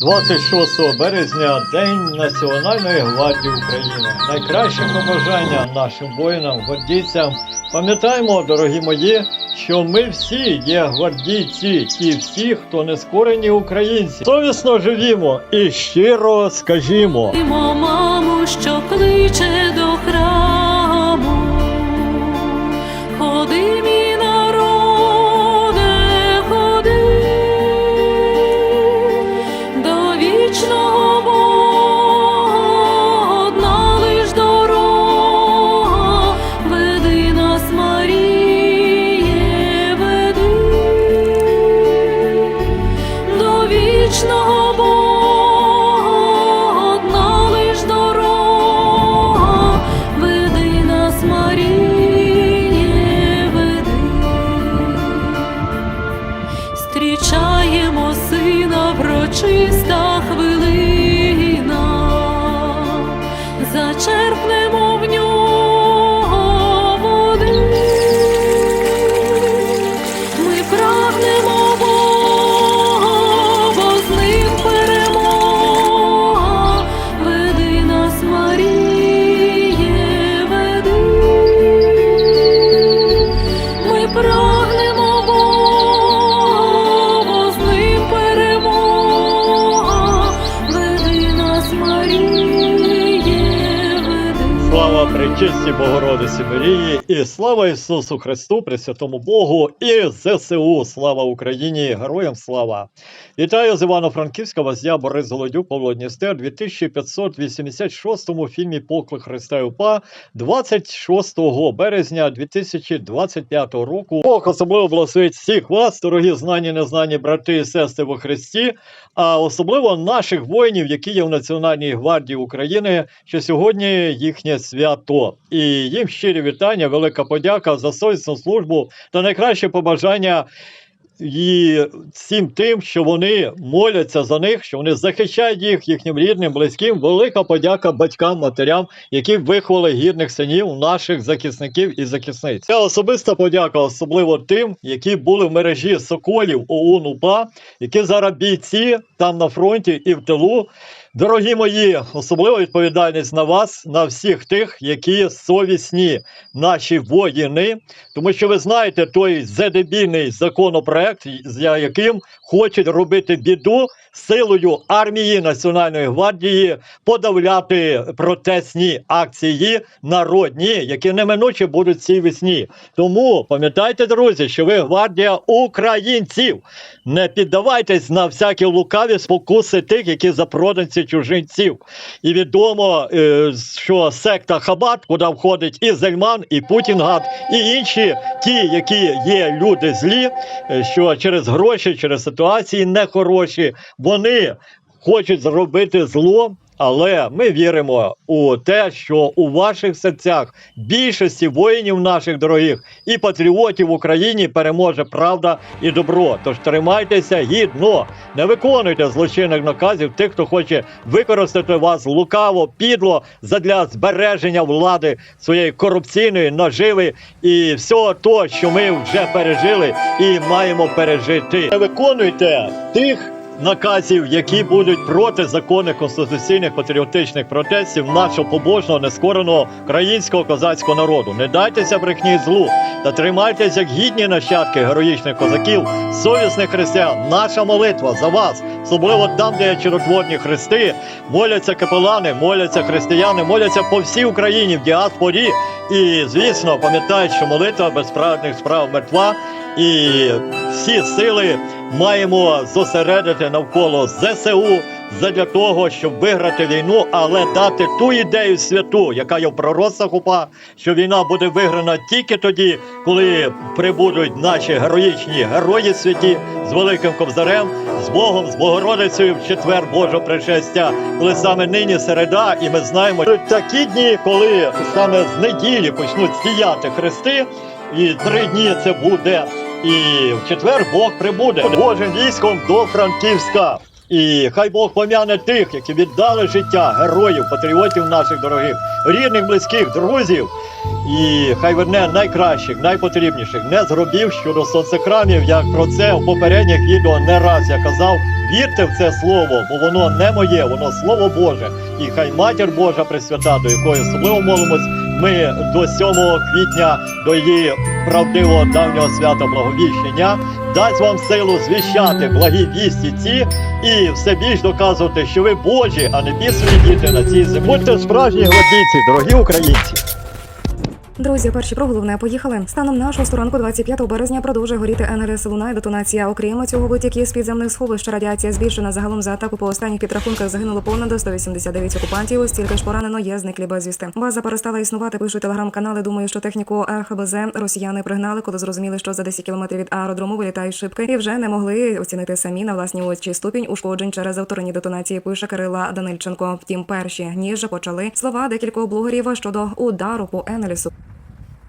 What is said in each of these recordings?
26 березня День Національної гвардії України. Найкраще побажання нашим воїнам, гвардійцям. Пам'ятаємо, дорогі мої, що ми всі є гвардійці, ті всі, хто не скорені українці. Совісно живімо і щиро скажімо. Маму, що кличе до Зустрічаємо сина врочиста хвилина, зачерпнемо в нього води. Ми прагнемо Бога, бо з ним перемога. Веди нас, Маріє, веди. Ми прагнемо Пречисті Богородиці Марії і слава Ісусу Христу, Пресвятому Богу і ЗСУ. Слава Україні! Героям слава! Вітаю з Івано-Франківська, вас я Борис Голодюк, Павло Дністер, 2586 фільмі Поклик Христа і УПА 26 березня 2025 року. Бог особливо благословить всіх вас, дорогі знані, незнані брати і сестри во Христі, а особливо наших воїнів, які є в Національній гвардії України, що сьогодні їхнє свято. І їм щирі вітання, велика подяка за совісну службу та найкраще побажання. І всім тим, що вони моляться за них, що вони захищають їх, їхнім рідним, близьким. Велика подяка батькам, матерям, які виховали гідних синів, наших захисників і захисниць. Ця особиста подяка, особливо тим, які були в мережі соколів ОУН УПА, які зараз бійці там на фронті і в тилу. Дорогі мої, особлива відповідальність на вас, на всіх тих, які совісні наші воїни, тому що ви знаєте той задебільний законопроект, за яким хочуть робити біду силою армії Національної гвардії, подавляти протестні акції народні, які неминуче будуть цій весні. Тому пам'ятайте, друзі, що ви гвардія українців. Не піддавайтесь на всякі лукаві спокуси тих, які запроданці чужинців. І відомо, е, що секта Хабат, куди входить і Зельман, і Путінгат, і інші ті, які є люди злі, е, що через гроші, через ситуації нехороші, вони хочуть зробити зло. Але ми віримо у те, що у ваших серцях більшості воїнів наших дорогих і патріотів в Україні переможе правда і добро. Тож тримайтеся гідно, не виконуйте злочинних наказів тих, хто хоче використати вас лукаво, підло задля збереження влади своєї корупційної наживи і всього того, що ми вже пережили і маємо пережити. Не виконуйте тих наказів, які будуть проти законних конституційних патріотичних протестів нашого побожного, нескореного українського козацького народу. Не дайтеся брехні злу та тримайтеся як гідні нащадки героїчних козаків, совісних християн. Наша молитва за вас, особливо там, де є чудотворні хрести, моляться капелани, моляться християни, моляться по всій Україні в діаспорі. І звісно, пам'ятають, що молитва без праведних справ мертва. І всі сили маємо зосередити навколо ЗСУ задля того, щоб виграти війну, але дати ту ідею святу, яка є в пророцтвах УПА, що війна буде виграна тільки тоді, коли прибудуть наші героїчні герої святі з великим кобзарем, з Богом, з Богородицею в четвер Божого пришестя, коли саме нині середа, і ми знаємо що такі дні, коли саме з неділі почнуть сіяти хрести, і три дні це буде. І в четвер Бог прибуде Божим військом до Франківська. І хай Бог пом'яне тих, які віддали життя героїв, патріотів наших дорогих, рідних, близьких, друзів. І хай верне найкращих, найпотрібніших, не зробів щодо соцекранів, як про це в попередніх відео не раз я казав. Вірте в це слово, бо воно не моє, воно слово Боже. І хай матір Божа Пресвята, до якої особливо молимось, ми до 7 квітня, до її правдивого давнього свята благовіщення, дасть вам силу звіщати благі вісті ці і все більш доказувати, що ви Божі, а не бісові діти на цій землі. Будьте справжні гвардійці, дорогі українці. Друзі, перші про головне поїхали. Станом на 6 ранку 25 березня продовжує горіти НРС Луна і детонація. Окрім цього, витіки з підземних сховищ радіація збільшена. Загалом за атаку по останніх підрахунках загинуло понад 189 окупантів. Стільки ж поранено є зниклі безвісти. База перестала існувати. Пишуть телеграм-канали. Думаю, що техніку РХБЗ росіяни пригнали, коли зрозуміли, що за 10 кілометрів від аеродрому вилітають шибки, і вже не могли оцінити самі на власні очі ступінь ушкоджень через авторинні детонації. Пише Кирила Данильченко. Втім, перші ніж почали слова декількох блогерів щодо удару по Енелісу.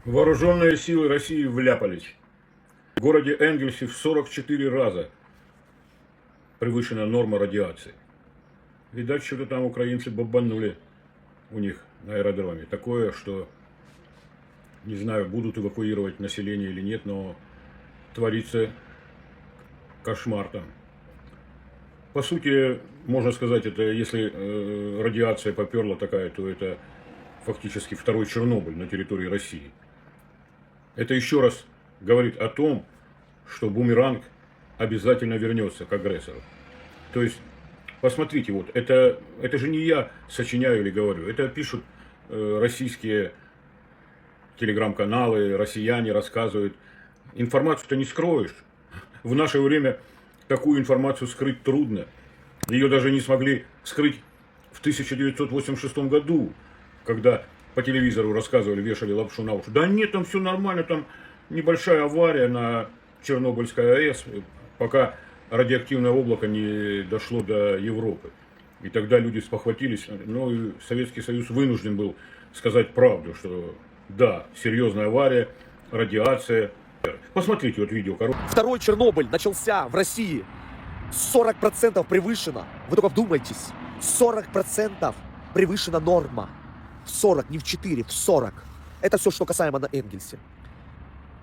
Вооруженные силы России вляпались. В городе Энгельсе в 44 раза превышена норма радиации. Видать, что-то там украинцы бомбанули у них на аэродроме. Такое, что не знаю, будут эвакуировать население или нет, но творится кошмар там. По сути, можно сказать, это если э, радиация поперла такая, то это фактически второй Чернобыль на территории России. Это еще раз говорит о том, что бумеранг обязательно вернется к агрессору. То есть, посмотрите, вот это, это же не я сочиняю или говорю, это пишут э, российские телеграм-каналы, россияне рассказывают. Информацию-то не скроешь. В наше время такую информацию скрыть трудно. Ее даже не смогли скрыть в 1986 году, когда по телевизору рассказывали, вешали лапшу на уши. Да нет, там все нормально, там небольшая авария на Чернобыльской АЭС, пока радиоактивное облако не дошло до Европы. И тогда люди спохватились, но и Советский Союз вынужден был сказать правду, что да, серьезная авария, радиация. Посмотрите вот видео. Второй Чернобыль начался в России. 40% превышено. Вы только вдумайтесь. 40% превышена норма. В 40, не в 4, в 40. Это все, что касаемо на Энгельсе.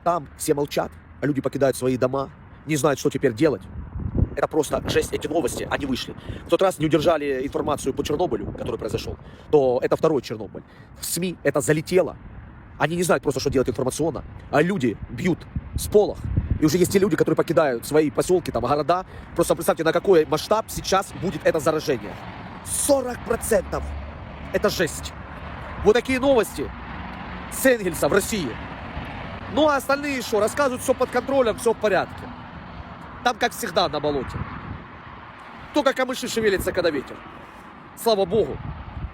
Там все молчат, а люди покидают свои дома, не знают, что теперь делать. Это просто жесть, эти новости, они вышли. В тот раз не удержали информацию по Чернобылю, который произошел, то это второй Чернобыль. В СМИ это залетело. Они не знают просто, что делать информационно. А люди бьют с полох. И уже есть те люди, которые покидают свои поселки, там, города. Просто представьте, на какой масштаб сейчас будет это заражение. 40%! Это жесть. Вот такие новости с Энгельса в России. Ну а остальные что? Рассказывают, все под контролем, все в порядке. Там, как всегда, на болоте. Только камыши шевелятся, когда ветер. Слава Богу.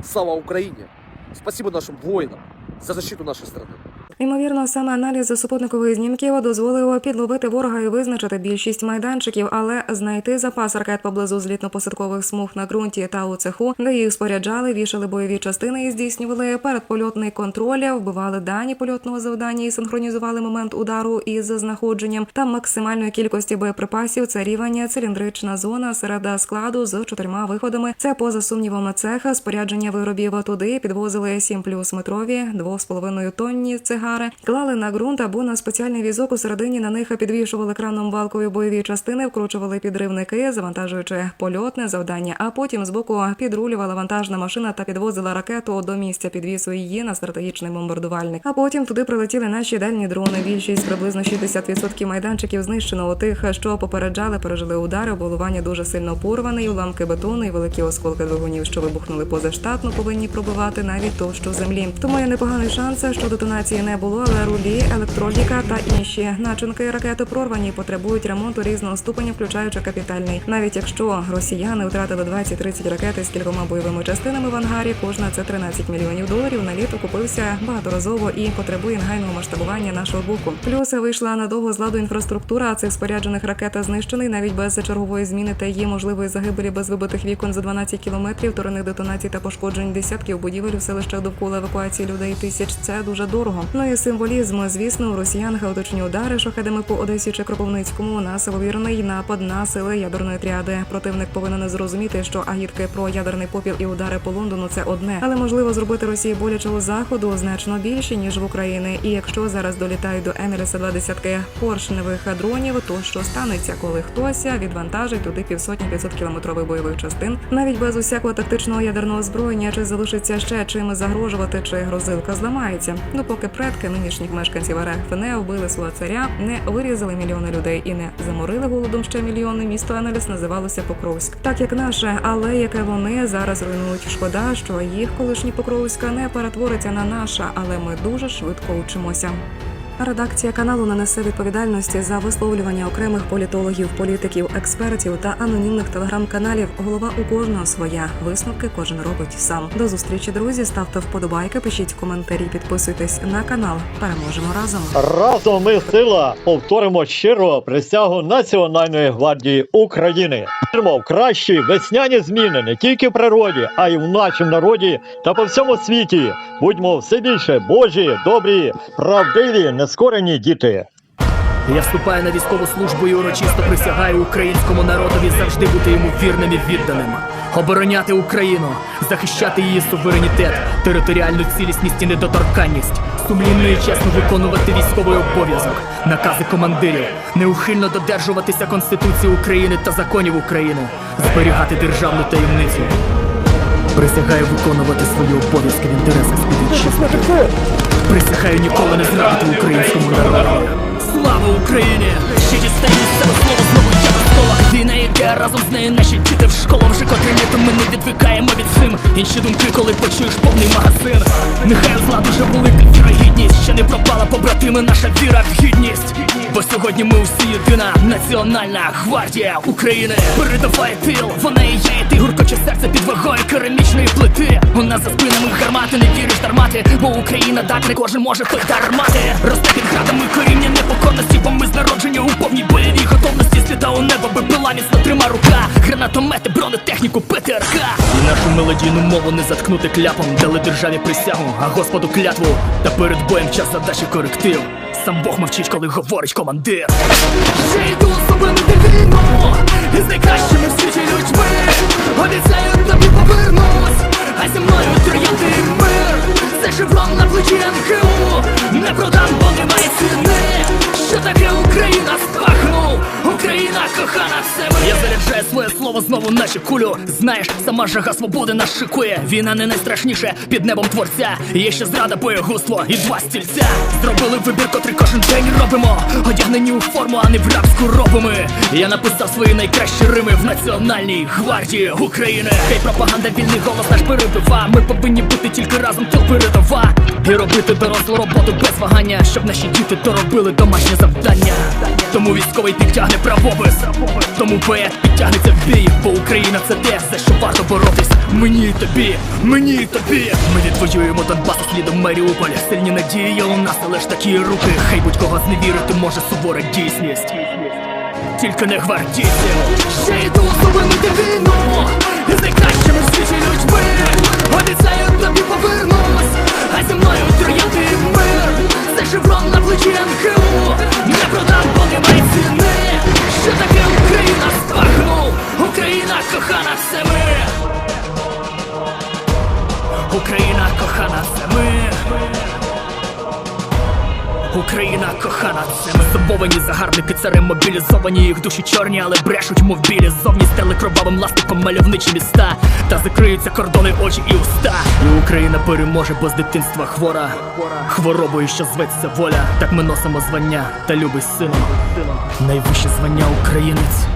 Слава Украине. Спасибо нашим воинам за защиту нашей страны. Ймовірно, саме аналіз супутникових знімків дозволив підловити ворога і визначити більшість майданчиків, але знайти запас ракет поблизу злітно-посадкових смуг на ґрунті та у цеху, де їх споряджали, вішали бойові частини і здійснювали передпольотний контроль, вбивали дані польотного завдання і синхронізували момент удару із знаходженням та максимальної кількості боєприпасів. Це рівень циліндрична зона серед складу з чотирма виходами. Це поза сумнівом цеха, спорядження виробів туди підвозили 7 плюс метрові, 2,5 тонні цигари, клали на ґрунт або на спеціальний візок. У середині на них підвішували краном балкою бойові частини, вкручували підривники, завантажуючи польотне завдання. А потім збоку підрулювала вантажна машина та підвозила ракету до місця підвісу її на стратегічний бомбардувальник. А потім туди прилетіли наші дальні дрони. Більшість приблизно 60% майданчиків знищено. У тих, що попереджали, пережили удари. Оболування дуже сильно порваний. Уламки бетону і великі осколки двигунів, що вибухнули позаштатно, повинні пробивати навіть товщу землі. Тому є непоганий шанс, що детонації не було, але рулі, електроліка та інші начинки ракети прорвані потребують ремонту різного ступеня, включаючи капітальний. Навіть якщо росіяни втратили 20-30 ракет з кількома бойовими частинами в ангарі, кожна це 13 мільйонів доларів. На літо купився багаторазово і потребує негайного масштабування нашого боку. Плюс вийшла надовго з ладу інфраструктура цих споряджених ракет знищений навіть без чергової зміни та її можливої загибелі без вибитих вікон за 12 кілометрів, вторинних детонацій та пошкоджень десятків будівель у селищах довкола евакуації людей тисяч. Це дуже дорого. Ну має символізм. Звісно, у росіян хаотичні удари шахедами по Одесі чи Кропивницькому на силовірний напад на сили ядерної тріади. Противник повинен зрозуміти, що агітки про ядерний попіл і удари по Лондону це одне, але можливо зробити Росії болячого заходу значно більше ніж в Україні. І якщо зараз долітають до Еміліса два десятки поршневих дронів, то що станеться, коли хтось відвантажить туди півсотні 500 кілометрових бойових частин, навіть без усякого тактичного ядерного озброєння, чи залишиться ще чим загрожувати, чи грозилка зламається. Ну поки предки нинішніх мешканців РФ не вбили свого царя, не вирізали мільйони людей і не заморили голодом ще мільйони. Місто Енеліс називалося Покровськ, так як наше, але яке вони зараз руйнують. Шкода, що їх колишні Покровська не перетвориться на наша, але ми дуже швидко учимося. Редакція каналу не несе відповідальності за висловлювання окремих політологів, політиків, експертів та анонімних телеграм-каналів. Голова у кожного своя. Висновки кожен робить сам. До зустрічі, друзі. Ставте вподобайки, пишіть коментарі, підписуйтесь на канал. Переможемо разом. Разом ми сила повторимо щиро присягу Національної гвардії України. Віримо в кращі весняні зміни не тільки в природі, а й в нашому народі та по всьому світі. Будьмо все більше божі, добрі, правдиві, нескорені діти. Я вступаю на військову службу і урочисто присягаю українському народові завжди бути йому вірним і відданим, обороняти Україну, захищати її суверенітет, територіальну цілісність і недоторканність, сумлінно і чесно виконувати військовий обов'язок, накази командирів, неухильно додержуватися Конституції України та законів України, зберігати державну таємницю. Присягаю виконувати свої обов'язки в інтересах співвітчизників. Присягаю ніколи не зрадити українському народу. Слава Україні! Ще дістаю себе слово знову я довкола Війна йде разом з нею наші діти в школу вже котрі літо ми не відвикаємо від цим Інші думки, коли почуєш повний магазин Нехай зла дуже велика вірогідність Ще не пропала побратими наша віра в гідність Бо сьогодні ми усі єдина національна гвардія України Передавай тил, вона і і ти гуркоче серце під вагою керамічної плити. У нас за спинами гармати, не віриш дармати. Бо Україна так не кожен може той дармати Росте під градами коріння непокорності Бо ми з народження у повній бойовій готовності. Сліда у небо би пила міцно трима рука. Гранатомети, бронетехніку, ПТРК. І нашу мелодійну мову не заткнути кляпом. Дали державі присягу, а господу клятву. Та перед боєм час задачі коректив. Сам Бог мовчить, коли говорить командир. Ще йду зупинити війну знову наче кулю. Знаєш, сама жага свободи нас шикує. Війна не найстрашніше під небом творця. Є ще зрада, боєгусло і два стільця. Зробили вибір, котрий кожен день робимо. Одягнені у форму, а не в рабську робимо. Я написав свої найкращі рими в Національній гвардії України. Хай пропаганда вільний голос наш передова Ми повинні бути тільки разом тил передова І робити дорослу роботу без вагання Щоб наші діти доробили домашнє завдання Тому військовий підтягне правопис Тому поет підтягнеться в бій Бо Україна це те, за що варто боротись. Мені і тобі, мені і тобі. Ми відвоюємо Донбас слідом Маріуполя. Сильні надії у нас, але ж такі руки. Хай будь-кого зневірити може сувора дійсність тільки не гвардійців Ще йду зупинити війну Із найкращими в світі людьми. Обіцяю тобі повернусь. А зі мною троянди мир. Це шеврон на плечі НГУ Не продам, бо немає ціни. Що таке Україна спахнув Україна кохана, це ми. Україна кохана, це ми Україна кохана, це ми Забовані загарбники, царем мобілізовані, їх душі чорні, але брешуть, мов білі Зовні стели кровавим ластиком мальовничі міста Та закриються кордони, очі і уста І Україна переможе, бо з дитинства хвора Хворобою, що зветься воля Так ми носимо звання та любий сину Найвище звання українець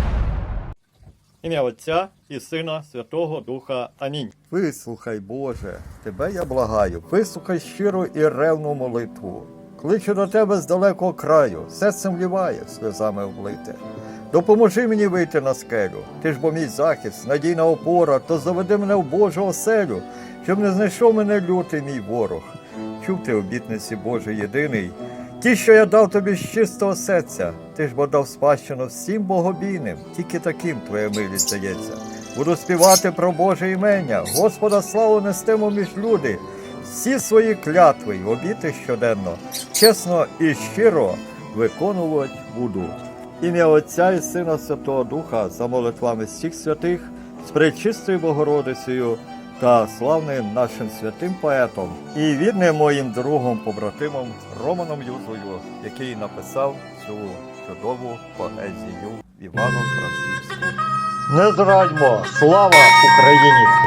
Ім'я Отця і Сина Святого Духа. Амінь. Вислухай, Боже, тебе я благаю, вислухай щиру і ревну молитву. Кличу до тебе з далекого краю, серцем ліває, сльозами облите. Допоможи мені вийти на скелю. Ти ж бо мій захист, надійна опора, то заведи мене в Божу оселю, щоб не знайшов мене лютий мій ворог. Чув ти обітниці Божий єдиний. Ті, що я дав тобі з чистого серця, ти ж бо дав спадщину всім богобійним, тільки таким твоя милість здається. Буду співати про Боже імення, Господа славу нестимо між люди. Всі свої клятви й обіти щоденно, чесно і щиро виконувати буду. Ім'я Отця і Сина Святого Духа за молитвами всіх святих з Пречистою Богородицею та славним нашим святим поетом і відним моїм другом, побратимом Романом Юзою, який написав цю чудову поезію Іваном Франківським. Не зрадьмо! Слава Україні!